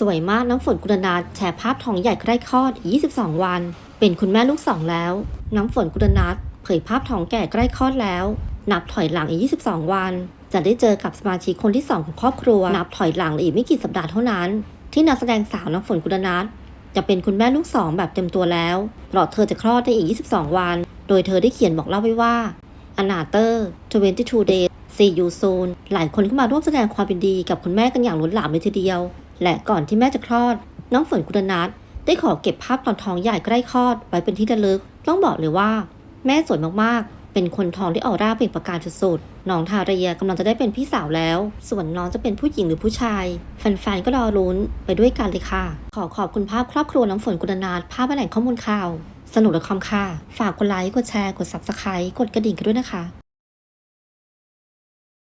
สวยมากน้ำฝนกุลนาแชร์ภาพท้องใหญ่ใกล้คลอด 22 วัน เป็นคุณแม่ลูกสองแล้ว น้ำฝนกุลนาเผยภาพท้องแก่ใกล้คลอดแล้ว นับถอยหลังอีก 22 วัน จะได้เจอกับสมาชิกคนที่ 2 ของครอบครัว นับถอยหลังอีกไม่กี่สัปดาห์เท่านั้น ที่นักแสดงสาวน้ำฝนกุลนาจะเป็นคุณแม่ลูกสองแบบเต็มตัวแล้วเพราะเธอจะคลอดได้อีก 22 วัน โดยเธอได้เขียนบอกเล่าไว้ว่าอนาเตอร์22 days see you soon หลายคนเข้ามาร่วมแสดงความยินดีกับคุณแม่กันอย่างล้นหลามเลยทีเดียว และก่อนที่แม่จะคลอด น้องฝนกุลนัทได้ขอเก็บภาพตอนท้องใหญ่ใกล้คลอดไว้เป็นที่ระลึก ต้องบอกเลยว่า แม่สวยมากๆ เป็นคนท้องที่ออร่าเปล่งประกายสุดๆ น้องทาเรียกำลังจะได้เป็นพี่สาวแล้ว ส่วนน้องจะเป็นผู้หญิงหรือผู้ชายแฟนๆก็รอลุ้นไปด้วยกันเลยค่ะ ขอขอบคุณภาพครอบครัวน้องฝนกุลนัทภาพแหล่งข้อมูลข่าว สนุกและคอมค่ะ ฝากกดไลค์กดแชร์กด subscribe กดกระดิ่งกันด้วยนะคะ